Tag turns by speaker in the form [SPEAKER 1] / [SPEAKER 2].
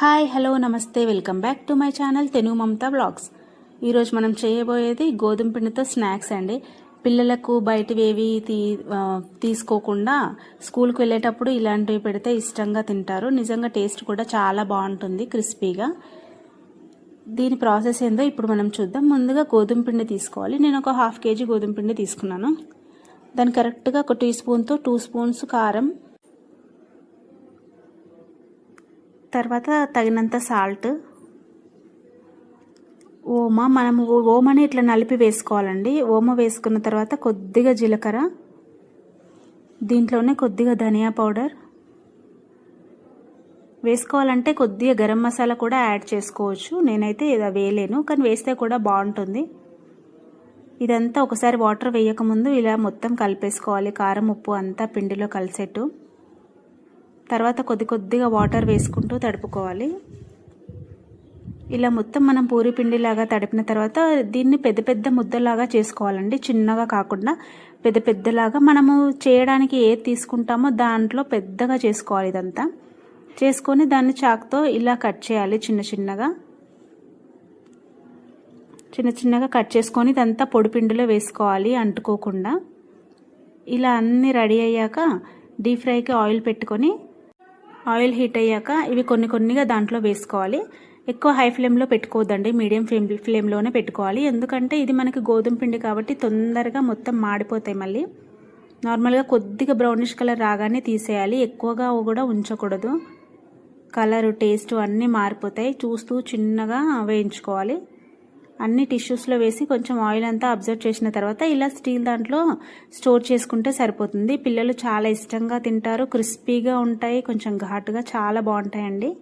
[SPEAKER 1] Hi hello నమస్తే welcome back to my channel తెను Mamata blogs. ఈరోజు మనం చేయబోయేది గోధుమ పిండితో స్నాక్స్ అండి. పిల్లలకు బయటవి ఏవి తీ తీసుకోకుండా స్కూల్కి వెళ్ళేటప్పుడు ఇలాంటివి పెడితే ఇష్టంగా తింటారు. నిజంగా టేస్ట్ కూడా చాలా బాగుంటుంది క్రిస్పీగా. దీని ప్రాసెస్ ఏందో ఇప్పుడు మనం చూద్దాం. ముందుగా గోధుమ పిండి తీసుకోవాలి. నేను ఒక హాఫ్ కేజీ గోధుమ పిండి తీసుకున్నాను. దాని కరెక్ట్గా ఒక టీ స్పూన్తో టూ స్పూన్స్ కారం తర్వాత తగినంత సాల్ట్ ఓమ మనము ఓమని ఇట్లా నలిపి వేసుకోవాలండి. ఓమ వేసుకున్న తర్వాత కొద్దిగా జీలకర్ర దీంట్లోనే కొద్దిగా ధనియా పౌడర్. వేసుకోవాలంటే కొద్దిగా గరం మసాలా కూడా యాడ్ చేసుకోవచ్చు. నేనైతే ఇది వేయలేను కానీ వేస్తే కూడా బాగుంటుంది. ఇదంతా ఒకసారి వాటర్ వేయకముందు ఇలా మొత్తం కలిపేసుకోవాలి. కారం ఉప్పు అంతా పిండిలో కలిసేట్టు. తర్వాత కొద్ది కొద్దిగా వాటర్ వేసుకుంటూ తడుపుకోవాలి. ఇలా మొత్తం మనం పూరి పిండిలాగా తడిపిన తర్వాత దీన్ని పెద్ద పెద్ద ముద్దలాగా చేసుకోవాలండి. చిన్నగా కాకుండా పెద్ద పెద్దలాగా మనము చేయడానికి ఏది తీసుకుంటామో దాంట్లో పెద్దగా చేసుకోవాలి ఇదంతా. చేసుకొని దాన్ని చాక్తో ఇలా కట్ చేయాలి చిన్న చిన్నగా. చిన్న చిన్నగా కట్ చేసుకొని ఇదంతా పొడిపిండిలో వేసుకోవాలి అంటుకోకుండా. ఇలా అన్నీ రెడీ అయ్యాక డీప్ ఫ్రైకి ఆయిల్ పెట్టుకొని ఆయిల్ హీట్ అయ్యాక ఇవి కొన్ని కొన్నిగా దాంట్లో వేసుకోవాలి. ఎక్కువ హై ఫ్లేమ్లో పెట్టుకోవద్దండి. మీడియం ఫ్లేమ్ ఫ్లేమ్లోనే పెట్టుకోవాలి. ఎందుకంటే ఇది మనకి గోధుమ పిండి కాబట్టి తొందరగా మొత్తం మాడిపోతాయి మళ్ళీ. నార్మల్గా కొద్దిగా బ్రౌనిష్ కలర్ రాగానే తీసేయాలి. ఎక్కువగా కూడా ఉంచకూడదు. కలరు టేస్ట్ అన్నీ మారిపోతాయి. చూస్తూ చిన్నగా వేయించుకోవాలి. అన్ని టిష్యూస్లో వేసి కొంచెం ఆయిల్ అంతా అబ్జర్వ్ చేసిన తర్వాత ఇలా స్టీల్ దాంట్లో స్టోర్ చేసుకుంటే సరిపోతుంది. పిల్లలు చాలా ఇష్టంగా తింటారు. క్రిస్పీగా ఉంటాయి. కొంచెం ఘాటుగా చాలా బాగుంటాయండి.